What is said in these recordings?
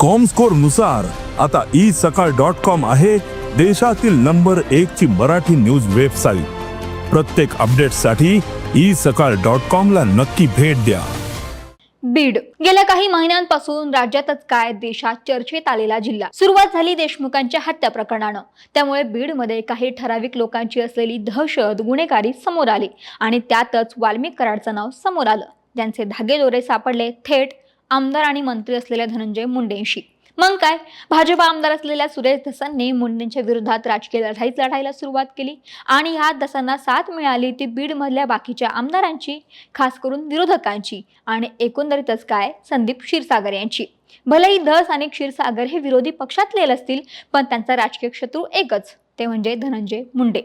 कॉमस्कोरनुसार आता ई सकाळ dot com आहे देशातील नंबर एक ची मराठी न्यूज वेबसाईट प्रत्येक अपडेटसाठी ई सकाळ डॉट कॉम ला नक्की भेट द्या. बीड. गेल्या काही महिन्यांपासून राज्यातच काय देशात चर्चेत आलेला जिल्हा? सुरुवात झाली देशमुखांच्या हत्या प्रकरणानं. त्यामुळे बीडमध्ये काही ठराविक लोकांची असलेली दहशत गुन्हेगारी समोर आली आणि त्यातच वाल्मिक कराडचं नाव समोर आलं. ज्यांचे धागेदोरे सापडले थेट आमदार आणि मंत्री असलेल्या धनंजय मुंडेंशी. मग काय? भाजपा आमदार असलेल्या सुरेश धसांनी मुंडेंच्या विरोधात राजकीय लढाईच लढायला सुरुवात केली आणि ह्या धसांना साथ मिळाली ती बीडमधल्या बाकीच्या आमदारांची खास करून विरोधकांची आणि एकंदरीतच काय? संदीप क्षीरसागर यांची. भलेही धस आणि क्षीरसागर हे विरोधी पक्षातले असतील पण त्यांचा राजकीय शत्रू एकच. ते म्हणजे धनंजय मुंडे.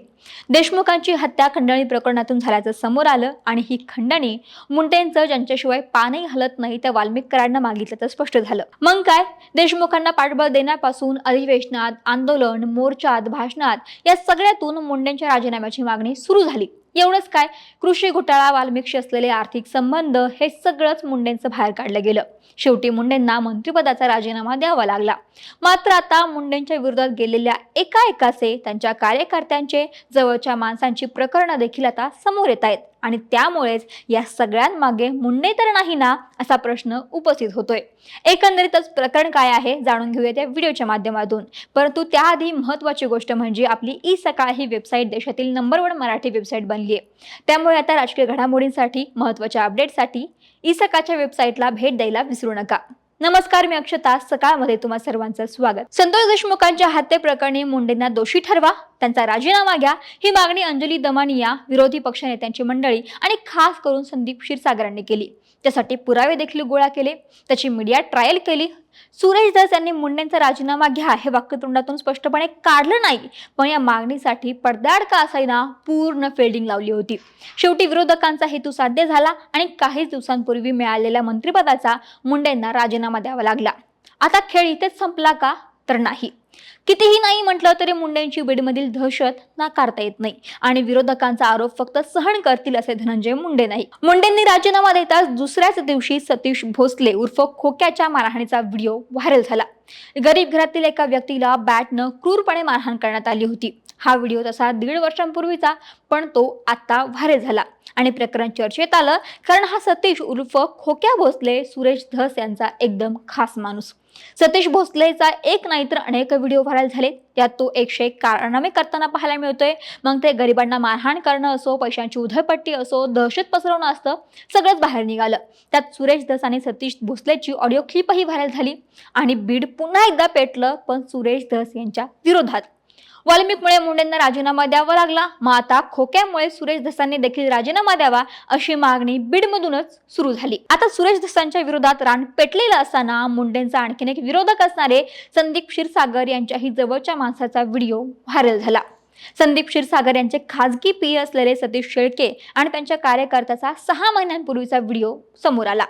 देशमुखांची हत्या खंडणी प्रकरणातून झाल्याचं समोर आलं आणि ही खंडणी मुंडेंचं ज्यांच्याशिवाय पानही हलत नाही त्या वाल्मिककरांना मागितल्याचं मागितलं तर स्पष्ट झालं. मग काय? देशमुखांना पाठबळ देण्यापासून अधिवेशनात आंदोलन मोर्चात भाषणात या सगळ्यातून मुंडेंच्या राजीनाम्याची मागणी सुरू झाली. एवढंच काय? कृषी घोटाळा वाल्मिकशी असलेले आर्थिक संबंध हे सगळंच मुंडेंचं बाहेर काढलं गेलं. शेवटी मुंडेंना मंत्रिपदाचा राजीनामा द्यावा लागला. मात्र आता मुंडेंच्या विरोधात गेलेल्या एका एकाचे त्यांच्या कार्यकर्त्यांचे जवळच्या माणसांची प्रकरणं देखील आता समोर येत आहेत. आणि त्यामुळेच या सगळ्यांमागे मुंडे तर नाही ना असा प्रश्न उपस्थित होतोय. एकंदरीतच प्रकरण काय आहे जाणून घेऊया त्या व्हिडिओच्या माध्यमातून. परंतु त्याआधी महत्त्वाची गोष्ट म्हणजे आपली ई सकाळ ही वेबसाईट देशातील नंबर वन मराठी वेबसाईट बनली आहे त्यामुळे आता राजकीय घडामोडींसाठी महत्त्वाच्या अपडेटसाठी ई सकाळच्या वेबसाईटला भेट द्यायला विसरू नका. नमस्कार मी अक्षता. सकाळमध्ये तुम्हा सर्वांचं स्वागत. संतोष देशमुखांच्या हत्येप्रकरणी मुंडेंना दोषी ठरवा. त्यांचा राजीनामा घ्या. ही मागणी अंजली दमानिया विरोधी पक्षनेत्यांची मंडळी आणि खास करून संदीप क्षीरसागरांनी केली. त्यासाठी पुरावे देखील गोळा केले. त्याची मीडिया ट्रायल केली. सुरेश दास यांनी मुंडेंचा राजीनामा घ्या हे वाक्य तोंडातून स्पष्टपणे काढलं नाही. पण या मागणीसाठी पडद्याआड का असायना पूर्ण फिल्डिंग लावली होती. शेवटी विरोधकांचा हेतू साध्य झाला आणि काही दिवसांपूर्वी मिळालेल्या मंत्रिपदाचा मुंडेंना राजीनामा द्यावा लागला. आता खेळ इथेच संपला का? तर नाही. कितीही नाही म्हटलं तरी मुंडेंची बीडमधील दहशत नाकारता येत नाही. आणि विरोधकांचा आरोप फक्त सहन करतील असे धनंजय मुंडे नाही. मुंडेंनी राजीनामा देताच दुसऱ्याच दिवशी सतीश भोसले उर्फ खोक्याच्या मारहाणीचा व्हिडिओ व्हायरल झाला. गरीब घरातील एका व्यक्तीला बॅटनं क्रूरपणे मारहाण करण्यात आली होती. हा व्हिडिओ तसा दीड वर्षांपूर्वीचा पण तो आता व्हायरल झाला. आणि प्रकरण चर्चेत आलं कारण हा सतीश उर्फ खोक्या भोसले सुरेश धस यांचा एकदम खास माणूस. सतीश भोसलेचा एक नाही तर अनेक व्हिडिओ व्हायरल झाले. त्यात तो एकशे एक कारनामे करताना पाहायला मिळतोय. मग ते गरिबांना मारहाण करणं असो पैशांची उधळपट्टी असो दहशत पसरवणं असतं सगळंच बाहेर निघालं. त्यात सुरेश दस आणि सतीश भोसलेची ऑडिओ क्लिपही व्हायरल झाली. आणि बीड पुन्हा एकदा पेटलं पण सुरेश धस यांच्या विरोधात. वाल्मिकमुळे मुंडेंना राजीनामा द्यावा लागला. मग आता खोक्यामुळे सुरेश धसांनी देखील राजीनामा द्यावा अशी मागणी बीडमधूनच सुरू झाली. आता सुरेश धसांच्या विरोधात रान पेटलेलं असताना मुंडेंचा आणखीन एक विरोधक असणारे संदीप क्षीरसागर यांच्याही जवळच्या माणसाचा व्हिडिओ व्हायरल झाला. संदीप क्षीरसागर यांचे खाजगी पी असलेले सतीश शेळके आणि त्यांच्या कार्यकर्त्याचा सहा महिन्यांपूर्वीचा व्हिडिओ समोर आला.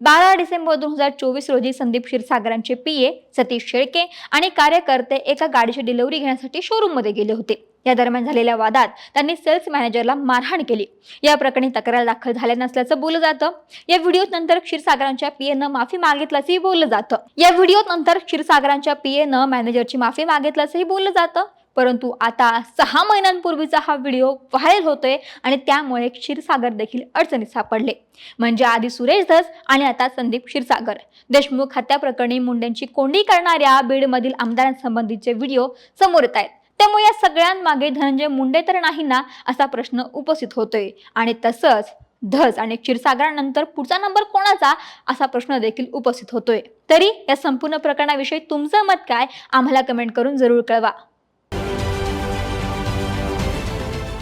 बारा डिसेंबर दोन हजार चोवीस रोजी संदीप क्षीरसागरांचे पीए सतीश शेळके आणि कार्यकर्ते एका गाडीची डिलिव्हरी घेण्यासाठी शोरूममध्ये गेले होते. या दरम्यान झालेल्या वादात त्यांनी सेल्स मॅनेजरला मारहाण केली. या प्रकरणी तक्रार दाखल झाल्या नसल्याचं बोललं जातं. या व्हिडिओत नंतर क्षीरसागरांच्या पीएनं माफी मागितल्याचंही बोललं जातं. या व्हिडिओत नंतर क्षीरसागरांच्या पीएनं मॅनेजरची माफी मागितल्याचंही बोललं जातं. परंतु आता सहा महिन्यांपूर्वीचा हा व्हिडिओ व्हायरल होतोय आणि त्यामुळे क्षीरसागर देखील अडचणीत सापडले. म्हणजे आधी सुरेश धस आणि आता संदीप क्षीरसागर. देशमुख हत्या प्रकरणी मुंडेंची कोंडी करणाऱ्या बीडमधील आमदारांसंबंधीचे व्हिडिओ समोर येत आहेत. त्यामुळे या सगळ्यांमागे धनंजय मुंडे तर नाही ना असा प्रश्न उपस्थित होतोय. आणि तसंच धस आणि क्षीरसागरानंतर पुढचा नंबर कोणाचा असा प्रश्न देखील उपस्थित होतोय. तरी या संपूर्ण प्रकरणाविषयी तुमचं मत काय? आम्हाला कमेंट करून जरूर कळवा.